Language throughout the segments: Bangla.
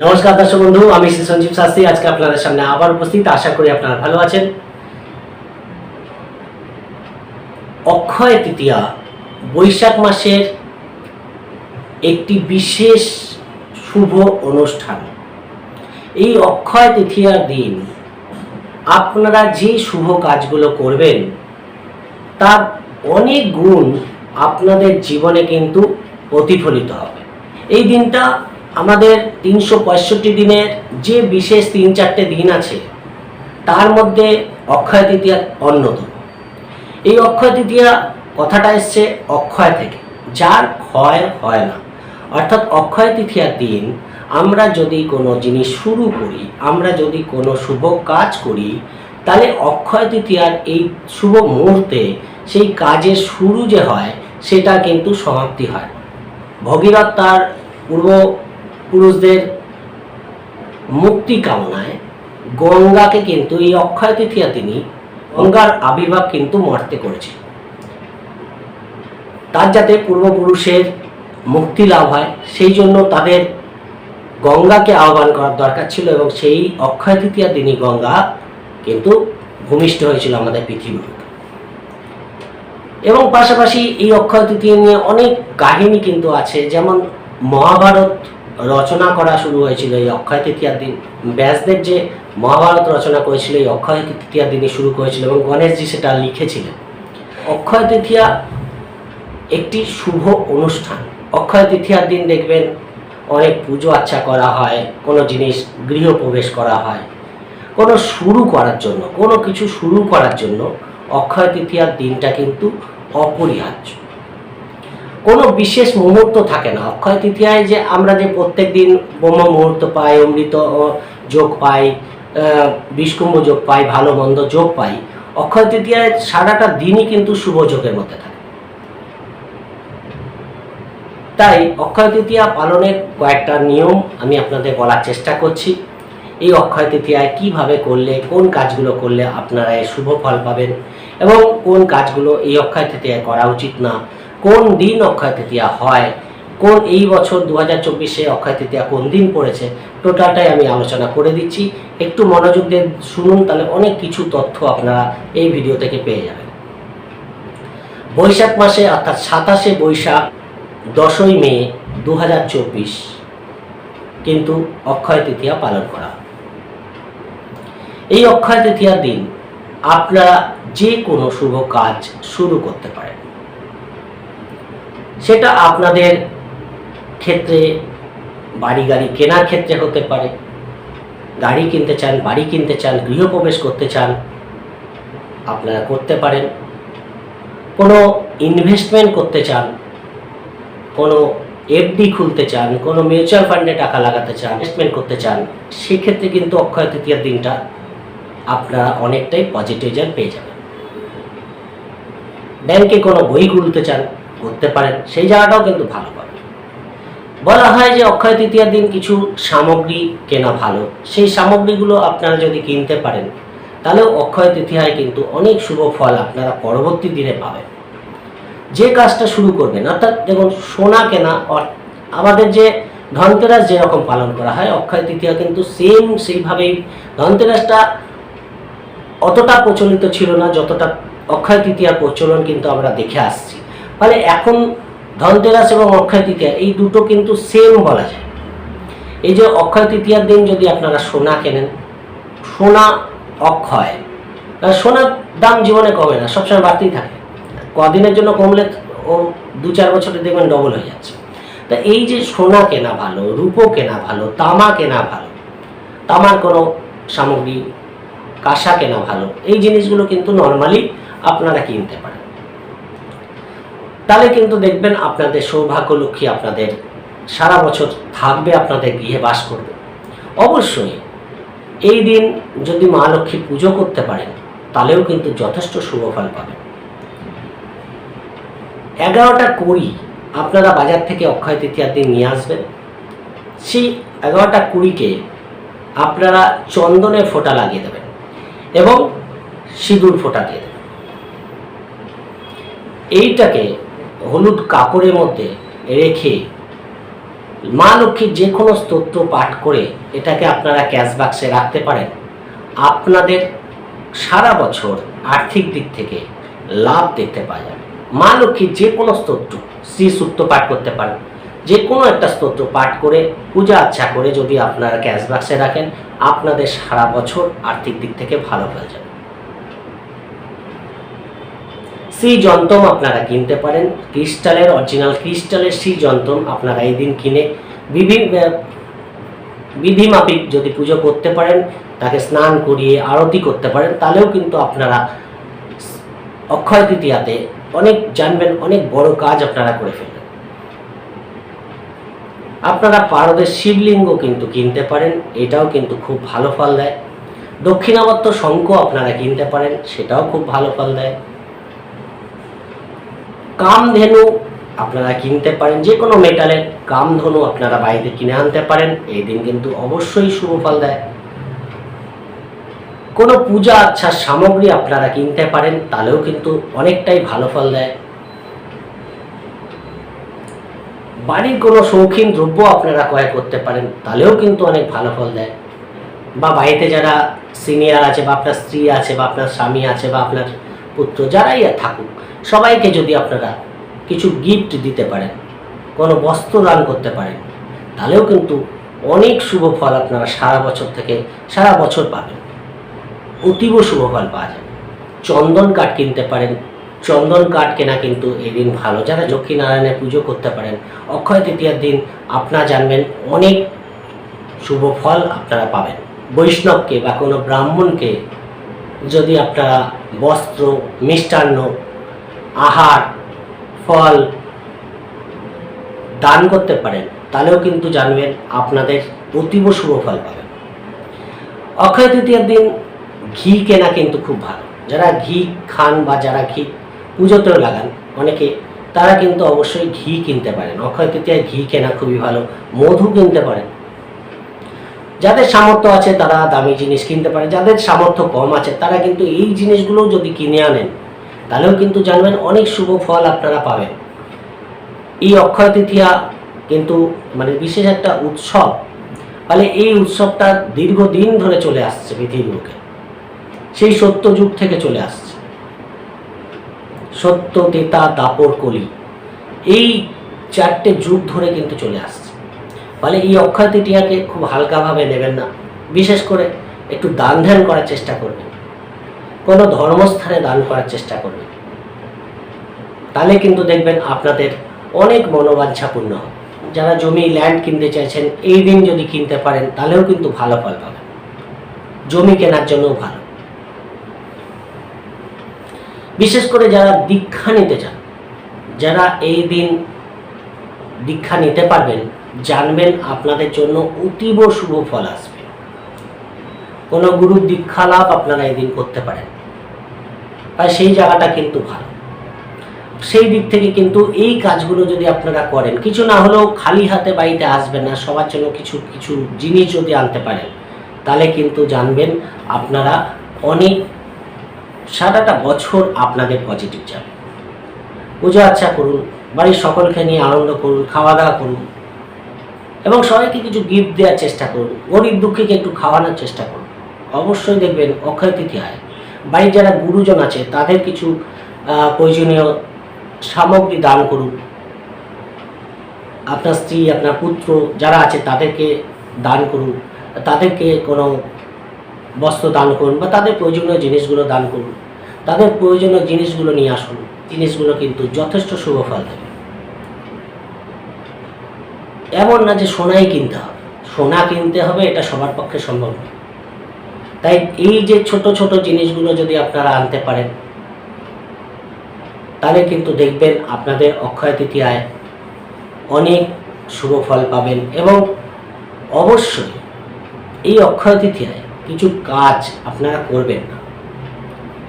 নমস্কার দর্শক বন্ধু, আমি শ্রী সঞ্জীব শাস্ত্রী। আজকে আপনাদের সামনে আবার উপস্থিত। আশা করি আপনারা ভালো আছেন। অক্ষয় তৃতীয়া, বৈশাখ মাসের একটি বিশেষ শুভ অনুষ্ঠান। এই অক্ষয় তৃতীয়ার দিন আপনারা যে শুভ কাজগুলো করবেন, তার অনেক গুণ আপনাদের জীবনে কিন্তু প্রতিফলিত হবে। এই দিনটা আমাদের তিনশো পঁয়ষট্টি দিনের যে বিশেষ তিন চারটে দিন আছে, তার মধ্যে অক্ষয় তৃতীয়া অন্যতম। এই অক্ষয় তৃতীয়া কথাটা এসছে অক্ষয় থেকে, যার ক্ষয় হয় না। অর্থাৎ অক্ষয় তৃতীয়ার দিন আমরা যদি কোনো জিনিস শুরু করি, আমরা যদি কোনো শুভ কাজ করি, তাহলে অক্ষয় তৃতীয়ার এই শুভ মুহূর্তে সেই কাজের শুরু যে হয়, সেটা কিন্তু সমাপ্তি হয়। ভগীরথ তার পূর্বপুরুষদের মুক্তি কামনায় গঙ্গাকে কিন্তু এই অক্ষয় তৃতীয়া তিনি গঙ্গার আবির্ভাব কিন্তু মর্তে করেছে তার যাতে পূর্বপুরুষের মুক্তি লাভ হয়, সেই জন্য তাদের গঙ্গাকে আহ্বান করার দরকার ছিল এবং সেই অক্ষয় তৃতীয়ার দিনই গঙ্গা কিন্তু ভূমিষ্ঠ হয়েছিল আমাদের পৃথিবীর এবং পাশাপাশি এই অক্ষয় তৃতীয়া নিয়ে অনেক কাহিনী কিন্তু আছে, যেমন মহাভারত রচনা করা শুরু হয়েছিল এই অক্ষয় তৃতীয়ার দিন। ব্যাসদেব যে মহাভারত রচনা করেছিল, এই অক্ষয় তৃতীয়ার দিনে শুরু করেছিল এবং গণেশজি সেটা লিখেছিলেন। অক্ষয় তৃতীয়া একটি শুভ অনুষ্ঠান। অক্ষয় তৃতীয়ার দিন দেখবেন অনেক পুজো আচ্ছা করা হয়, কোনো জিনিস গৃহপ্রবেশ করা হয়, কোনো শুরু করার জন্য, কোনো কিছু শুরু করার জন্য অক্ষয় তৃতীয়ার দিনটা কিন্তু অপরিহার্য। কোনো বিশেষ মুহূর্ত থাকে না। অক্ষয় তৃতীয়ায় যে আমরা যে প্রত্যেক দিন ব্রহ্ম মুহূর্ত পাই, অমৃত যোগ পাই বিষকুম্ভ যোগ পাই, ভালো মন্দ যোগ পাই, অক্ষয় তৃতীয়ায় সারাটা দিনই কিন্তু শুভ যোগের মধ্যে থাকে। তাই অক্ষয় তৃতীয়া পালনের কয়েকটা নিয়ম আমি আপনাদের বলার চেষ্টা করছি। এই অক্ষয় তৃতীয়ায় কীভাবে করলে, কোন কাজগুলো করলে আপনারা এর শুভ ফল পাবেন এবং কোন কাজগুলো এই অক্ষয় তৃতীয়ায় করা উচিত না কোন দিন অক্ষয় তৃতীয়া হয়? কোন এই বছর দু হাজার চব্বিশে অক্ষয় তৃতীয়া কোন দিন পড়েছে? টোটালটাই আমি আলোচনা করে দিচ্ছি। একটু মনোযোগ দিয়ে শুনুন, তাহলে অনেক কিছু তথ্য আপনারা এই ভিডিও থেকে পেয়ে যাবেন। বৈশাখ মাসে, অর্থাৎ সাতাশে বৈশাখ, দশই মে দু কিন্তু অক্ষয় তৃতীয়া পালন করা এই অক্ষয় তৃতীয়ার দিন আপনারা যে কোনো শুভ কাজ শুরু করতে পারেন। সেটা আপনাদের ক্ষেত্রে বাড়ি গাড়ি কেনার ক্ষেত্রে হতে পারে। গাড়ি কিনতে চান, বাড়ি কিনতে চান, গৃহপ্রবেশ করতে চান, আপনারা করতে পারেন। কোনো ইনভেস্টমেন্ট করতে চান, কোনো এফডি খুলতে চান, কোনো মিউচুয়াল ফান্ডে টাকা লাগাতে চান ইনভেস্টমেন্ট করতে চান, সেক্ষেত্রে কিন্তু অক্ষয় তৃতীয়ার দিনটা আপনারা অনেকটাই পজিটিভ রেজাল্ট পেয়ে যাবেন। ব্যাংকে কোনো বই খুলতে চান করতে পারেন, সেই জায়গাটাও কিন্তু ভালো পাবেন বলা হয় যে অক্ষয় তৃতীয়ার দিন কিছু সামগ্রী কেনা ভালো। সেই সামগ্রীগুলো আপনারা যদি কিনতে পারেন তাহলেও অক্ষয় তৃতীয়ায় কিন্তু অনেক শুভ ফল আপনারা পরবর্তী দিনে পাবেন। যে কাজটা শুরু করবেন, অর্থাৎ দেখুন, সোনা কেনা আমাদের যে ধনতেরাস যেরকম পালন করা হয়, অক্ষয় তৃতীয়া কিন্তু সেম সেইভাবেই ধনতেরাসটা অতটা প্রচলিত ছিল না, যতটা অক্ষয় তৃতীয়ার প্রচলন কিন্তু আমরা দেখে আসছি। ফলে এখন ধনতেরাস এবং অক্ষয় তৃতীয়া, এই দুটো কিন্তু সেম বলা যায়। এই যে অক্ষয় তৃতীয়ার দিন যদি আপনারা সোনা কেনেন, সোনা অক্ষয় সোনার দাম জীবনে কমে না, সবসময় বাড়তেই থাকে। কদিনের জন্য কমলে ও দু চার বছরে দেখবেন ডবল হয়ে যাচ্ছে। তা এই যে সোনা কেনা ভালো, রূপো কেনা ভালো, তামা কেনা ভালো, তামার কোনো সামগ্রী, কাঁসা কেনা ভালো, এই জিনিসগুলো কিন্তু নর্মালি আপনারা কিনতে পারেন। তাহলে কিন্তু দেখবেন আপনাদের সৌভাগ্য লক্ষ্মী আপনাদের সারা বছর থাকবে, আপনাদের গৃহে বাস করবে। অবশ্যই এই দিন যদি মা লক্ষ্মী পুজো করতে পারেন, তাহলেও কিন্তু যথেষ্ট শুভ ফল পাবেন। এগারোটা কুড়ি আপনারা বাজার থেকে অক্ষয় তৃতীয়ার দিন নিয়ে আসবেন। সেই এগারোটা কুড়িকে আপনারা চন্দনের ফোঁটা লাগিয়ে দেবেন এবং সিঁদুর ফোঁটা দিয়ে দেবেন। এইটাকে হলুদ কাপড়ের মধ্যে রেখে মা লক্ষ্মীর যে কোনো স্তোত্র পাঠ করে এটাকে আপনারা ক্যাশ বাক্সে রাখতে পারেন। আপনাদের সারা বছর আর্থিক দিক থেকে লাভ দেখতে পাওয়া যাবে। মা লক্ষ্মীর যে কোনো স্তোত্র শ্রী সূত্র পাঠ করতে পারেন। যে কোনো একটা স্তোত্র পাঠ করে পূজা আচ্ছা করে যদি আপনারা ক্যাশ বাক্সে রাখেন, আপনাদের সারা বছর আর্থিক দিক থেকে ভালো হয়ে যাবে। শ্রী যন্ত্রম আপনারা কিনতে পারেন। ক্রিস্টালের অরিজিনাল ক্রিস্টালের শ্রী যন্ত্রম আপনারা এই দিন কিনে বিভিন্ন বিধি মাফিক যদি পুজো করতে পারেন, তাকে স্নান করিয়ে আরতি করতে পারেন, তাহলেও কিন্তু আপনারা অক্ষয় তৃতীয়াতে অনেক জানবেন, অনেক বড় কাজ আপনারা করে ফেলবেন। আপনারা পারদের শিবলিঙ্গ কিন্তু কিনতে পারেন, এটাও কিন্তু খুব ভালো ফল দেয়। দক্ষিণাবর্ত শঙ্খ আপনারা কিনতে পারেন, সেটাও খুব ভালো ফল দেয়। কামধেনু আপনারা কিনতে পারেন যে কোনো মেটালের কামধনু আপনারা বাড়িতে কিনে আনতে পারেন, এই দিন কিন্তু অবশ্যই শুভ ফল দেয়। কোনো পূজা আচ্ছা সামগ্রী আপনারা কিনতে পারেন, তাহলেও কিন্তু অনেকটাই ভালো ফল দেয়। বাড়ির কোনো শৌখিন দ্রব্য আপনারা ক্রয় করতে পারেন, তাহলেও কিন্তু অনেক ভালো ফল দেয়। বা বাড়িতে যারা সিনিয়র আছে বা আপনার স্ত্রী আছে বা আপনার স্বামী আছে বা আপনার পুত্র, যারাই আর থাকুক, সবাইকে যদি আপনারা কিছু গিফট দিতে পারেন, কোনো বস্ত্র দান করতে পারেন, তাহলেও কিন্তু অনেক শুভ ফল আপনারা সারা বছর থেকে, সারা বছর পাবেন। অতীব শুভ ফল পাওয়া যাবে চন্দন কাঠ কিনতে পারেন। চন্দন কাঠ কেনা কিন্তু এদিন ভালো। যারা লক্ষ্মীনারায়ণের পুজো করতে পারেন, অক্ষয় তৃতীয়ার দিন আপনারা জানবেন অনেক শুভ ফল আপনারা পাবেন। বৈষ্ণবকে বা কোনো ব্রাহ্মণকে যদি আপনারা বস্ত্র, মিষ্টান্ন, আহার, ফল দান করতে পারেন, তাহলেও কিন্তু জানবেন আপনাদের অতীব শুভ ফল পাবেন। অক্ষয় তৃতীয়ার দিন ঘি কেনা কিন্তু খুব ভালো। যারা ঘি খান বা যারা ঘি পুজোতেও লাগান, অনেকে তারা কিন্তু অবশ্যই ঘি কিনতে পারেন। অক্ষয় তৃতীয়ায় ঘি কেনা খুবই ভালো। মধু কিনতে পারেন। যাদের সামর্থ্য আছে তারা দামি জিনিস কিনতে পারে, যাদের সামর্থ্য কম আছে তারা কিন্তু এই জিনিসগুলো যদি কিনে আনেন, তাহলেও কিন্তু জানবেন অনেক শুভ ফল আপনারা পাবেন। এই অক্ষয় তৃতীয়া কিন্তু মানে বিশেষ একটা উৎসব। ফলে এই উৎসবটা দীর্ঘদিন ধরে চলে আসছে পৃথিবীর সেই সত্য যুগ থেকে চলে আসছে। সত্য তেতা দাপর কলি এই চারটে যুগ ধরে কিন্তু চলে আসছে। ফলে এই অক্ষয় তৃতীয়াকে খুব হালকাভাবে নেবেন না। বিশেষ করে একটু দান ধ্যান করার চেষ্টা করবেন। কোনো ধর্মস্থানে দান করার চেষ্টা করবেন। তাহলে কিন্তু দেখবেন আপনাদের অনেক মনোবাঞ্ছা পূর্ণ যারা জমি ল্যান্ড কিনতে চাইছেন, এই দিন যদি কিনতে পারেন, তাহলেও কিন্তু ভালো ফল পাবেন। জমি কেনার জন্যও ভালো। বিশেষ করে যারা দীক্ষা নিতে চান, যারা এই দিন দীক্ষা নিতে পারবেন জানবেন আপনাদের জন্য অতীব শুভ ফল আসবে। কোনো গুরুর দীক্ষা লাভ আপনারা এই দিন করতে পারেন। তাই সেই জায়গাটা কিন্তু ভালো। সেই দিক থেকে কিন্তু এই কাজগুলো যদি আপনারা করেন, কিছু না হলেও খালি হাতে বাড়িতে আসবেন না, সবার জন্য কিছু কিছু জিনিস যদি আনতে পারেন, তাহলে কিন্তু জানবেন আপনারা অনেক, সারাটা বছর আপনাদের পজিটিভ যাবে। পুজো আচ্ছা করুন, বাড়ির সকলকে নিয়ে আনন্দ করুন, খাওয়া দাওয়া করুন। এবং সবাইকে কিছু গিফট দেওয়ার চেষ্টা করুন গরিব দুঃখীকে একটু খাওয়ানোর চেষ্টা করুন অবশ্যই দেখবেন অক্ষয় তৃতীয়ায় বাড়ির যারা গুরুজন আছে, তাদের কিছু প্রয়োজনীয় সামগ্রী দান করুন। আপনার স্ত্রী, আপনার পুত্র যারা আছে, তাদেরকে দান করুন। তাদেরকে কোনো বস্ত্র দান করুন বা তাদের প্রয়োজনীয় জিনিসগুলো দান করুন। তাদের প্রয়োজনীয় জিনিসগুলো নিয়ে আসুন। জিনিসগুলো কিন্তু যথেষ্ট শুভ ফল দেবে এমন না যে সোনাই কিনতে হবে। সোনা কিনতে হবে, এটা সবার পক্ষে সম্ভব নয়। তাই এই যে ছোট ছোট জিনিসগুলো যদি আপনারা আনতে পারেন, তাহলে কিন্তু দেখবেন আপনাদের অক্ষয় তৃতীয়ায় অনেক শুভ ফল পাবেন এবং অবশ্যই এই অক্ষয় তৃতীয়ায় কিছু কাজ আপনারা করবেন না।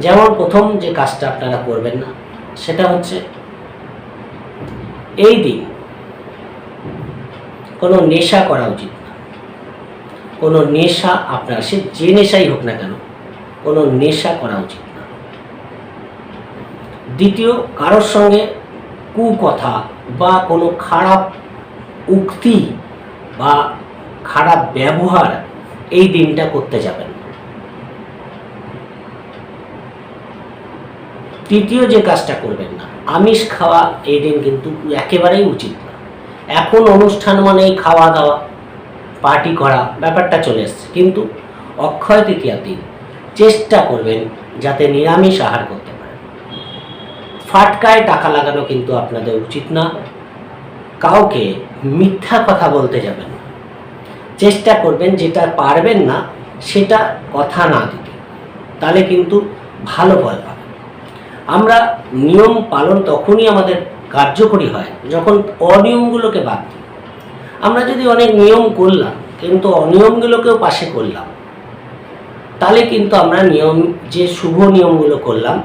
যেমন প্রথম যে কাজটা আপনারা করবেন না, সেটা হচ্ছে এই দিন কোনো নেশা করা উচিত না। কোনো নেশা আপনার, সে যে নেশাই হোক না কেন, কোনো নেশা করা উচিত না। দ্বিতীয়, কারোর সঙ্গে কুকথা বা কোনো খারাপ উক্তি বা খারাপ ব্যবহার এই দিনটা করতে যাবেন তৃতীয় যে কাজটা করবেন না, আমিষ খাওয়া এই দিন কিন্তু একেবারেই উচিত এখন অনুষ্ঠান মানেই খাওয়া দাওয়া পার্টি করা, ব্যাপারটা চলে এসছে। কিন্তু অক্ষয় তৃতীয়ার দিন, চেষ্টা করবেন যাতে নিরামিষ আহার করতে পারেন। ফাটকায় টাকা লাগানো কিন্তু আপনাদের উচিত না। কাউকে মিথ্যা কথা বলতে যাবেন চেষ্টা করবেন যেটা পারবেন না, সেটা কথা না দিতে। তাহলে কিন্তু ভালো ফল পাবেন। আমরা নিয়ম পালন তখনই আমাদের কার্যকরী হয়, যখন অনিয়মগুলোকে বাদ দিই। আমরা যদি অনেক নিয়ম করলাম, কিন্তু অনিয়মগুলোকেও পাশে করলাম, তাহলে কিন্তু আমরা নিয়ম, যে শুভ নিয়মগুলো করলাম,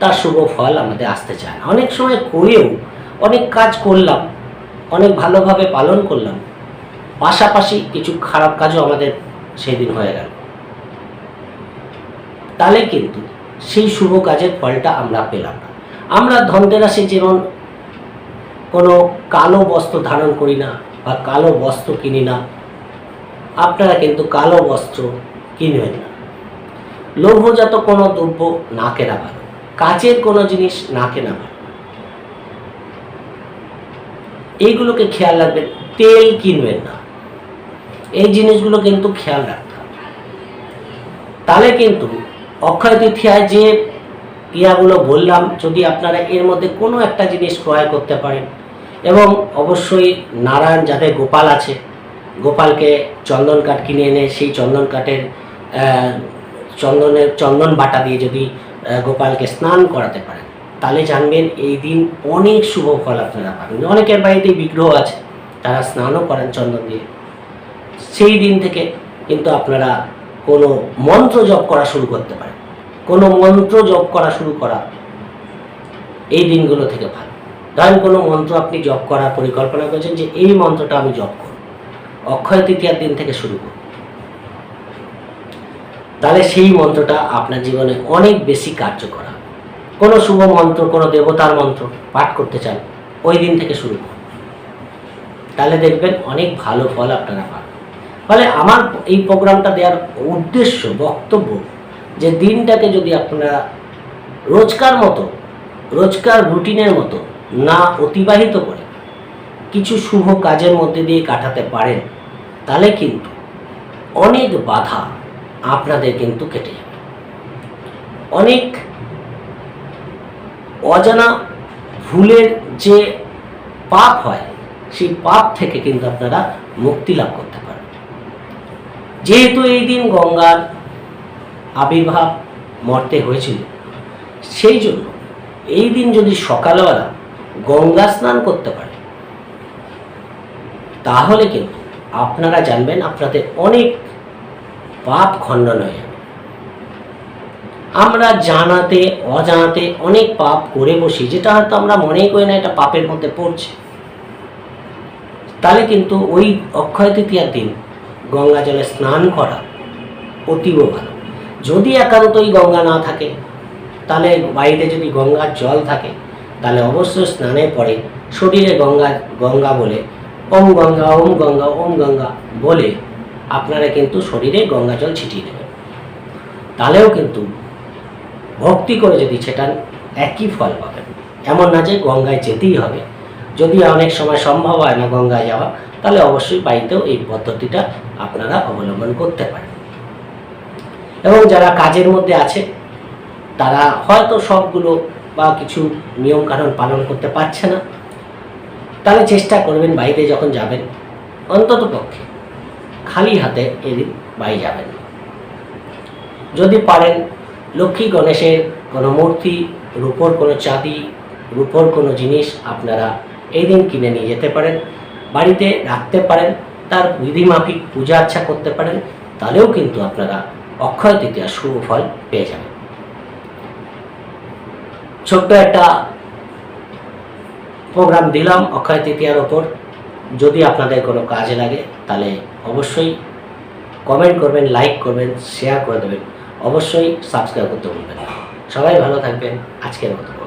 তার শুভ ফল আমাদের আসতে চায় না। অনেক সময় করেও অনেক কাজ করলাম, অনেক ভালোভাবে পালন করলাম, পাশাপাশি কিছু খারাপ কাজও আমাদের সেদিন হয়ে গেল। তাহলে কিন্তু সেই শুভ কাজের ফলটা আমরা পেলাম না। আমরা ধনতেরাসে যেমন কোনো কালো বস্ত্র ধারণ করি না বা কালো বস্ত্র কিনি না। আপনারা কিন্তু কালো বস্ত্র কিনবেন না। লৌহজাত কোনো দ্রব্য না কেনা ভালো। কাচের কোনো জিনিস না কেনা ভালো। এইগুলোকে খেয়াল রাখবেন, তেল কিনবেন না। এই জিনিসগুলো কিন্তু খেয়াল রাখতে হবে। তাহলে কিন্তু অক্ষয় তৃতীয়ায় যে ক্রিয়াগুলো বললাম, যদি আপনারা এর মধ্যে কোনো একটা জিনিস ক্রয় করতে পারেন এবং অবশ্যই নারায়ণ যাদের গোপাল আছে, গোপালকে চন্দন কাঠ কিনে এনে সেই চন্দন কাঠের চন্দনের চন্দন বাটা দিয়ে যদি গোপালকে স্নান করাতে পারেন, তাহলে জানবেন এই দিন অনেক শুভ ফল আপনারা পাবেন। অনেকের বাড়িতে বিগ্রহ আছে, তারা স্নানও করেন চন্দন দিয়ে। সেই দিন থেকে কিন্তু আপনারা কোনো মন্ত্র জপ করা শুরু করতে পারেন। কোনো মন্ত্র জপ করা শুরু করা এই দিনগুলো থেকে ভালো। ধরেন কোনো মন্ত্র আপনি জপ করার পরিকল্পনা করেছেন যে এই মন্ত্রটা আমি জপ করব। অক্ষয় তৃতীয়ার দিন থেকে শুরু করব। তাহলে সেই মন্ত্রটা আপনার জীবনে অনেক বেশি কার্যকর হবে। কোনো শুভ মন্ত্র, কোনো দেবতার মন্ত্র পাঠ করতে চান, ওই দিন থেকে শুরু করুন। তাহলে দেখবেন অনেক ভালো ফল আপনারা পাবেন। ফলে আমার এই প্রোগ্রামটা দেওয়ার উদ্দেশ্য, বক্তব্য যে দিনটাকে যদি আপনারা রোজকার মতো, রোজকার রুটিনের মতো না অতিবাহিত করে। কিছু শুভ কাজের মধ্যে দিয়ে কাটাতে পারেন, তাহলে কিন্তু অনেক বাধা আপনাদের কিন্তু কেটে যাবে। অনেক অজানা ভুলের যে পাপ হয়, সেই পাপ থেকে কিন্তু আপনারা মুক্তি লাভ করতে পারেন যেহেতু এই দিন গঙ্গার আবির্ভাব মর্তে হয়েছিল, সেই জন্য এই দিন যদি সকালবেলা গঙ্গা স্নান করতে পারে। তাহলে কিন্তু আপনারা জানবেন আপনাদের অনেক পাপ খণ্ডন হয়ে যাবে। আমরা জানাতে, অজানাতে অনেক পাপ করে বসি, যেটা হয়তো আমরা মনেই করি না এটা পাপের মধ্যে পড়ছে। তাহলে কিন্তু ওই অক্ষয় তৃতীয়ার দিন গঙ্গা জলে স্নান করা অতীব ভালো। যদি একান্তই গঙ্গা না থাকে, তাহলে বাড়িতে যদি গঙ্গার জল থাকে তাহলে অবশ্যই স্নানের পরে শরীরে গঙ্গা গঙ্গা বলে, ওম গঙ্গা ওম গঙ্গা ওম গঙ্গা বলে, আপনারা কিন্তু শরীরে গঙ্গা জল ছিটিয়ে দেবেন। তাহলেও কিন্তু ভক্তি করে যদি সেটা একই ফল পাবেন। এমন না যে গঙ্গায় যেতেই হবে। যদি অনেক সময় সম্ভব হয় না গঙ্গায় যাওয়া, তাহলে অবশ্যই বাড়িতেও এই পদ্ধতিটা আপনারা অবলম্বন করতে পারেন। এবং যারা কাজের মধ্যে আছে, তারা হয়তো সবগুলো বা কিছু নিয়মকানুন পালন করতে পারছে না, তাহলে চেষ্টা করবেন বাইরে যখন যাবেন, অন্তত পক্ষে খালি হাতে এদিন বাড়ি যাবেন। যদি পারেন, লক্ষ্মী গণেশের কোনো মূর্তি, রূপোর কোনো চাঁদি রূপোর কোনো জিনিস আপনারা এই দিন কিনে নিয়ে যেতে পারেন, বাড়িতে রাখতে পারেন, তার বিধিমাফিক পূজা আচ্ছা করতে পারেন, তাহলেও কিন্তু আপনারা অক্ষয় তৃতীয়া শুভ ফল পেয়ে যাবেন। ছোট্ট একটা প্রোগ্রাম দিলাম অক্ষয় তৃতীয়ার ওপর। যদি আপনাদের কোনো কাজে লাগে, তাহলে অবশ্যই কমেন্ট করবেন লাইক করবেন শেয়ার করে দেবেন। অবশ্যই সাবস্ক্রাইব করতে বলবেন সবাই ভালো থাকবেন। আজকের মতো।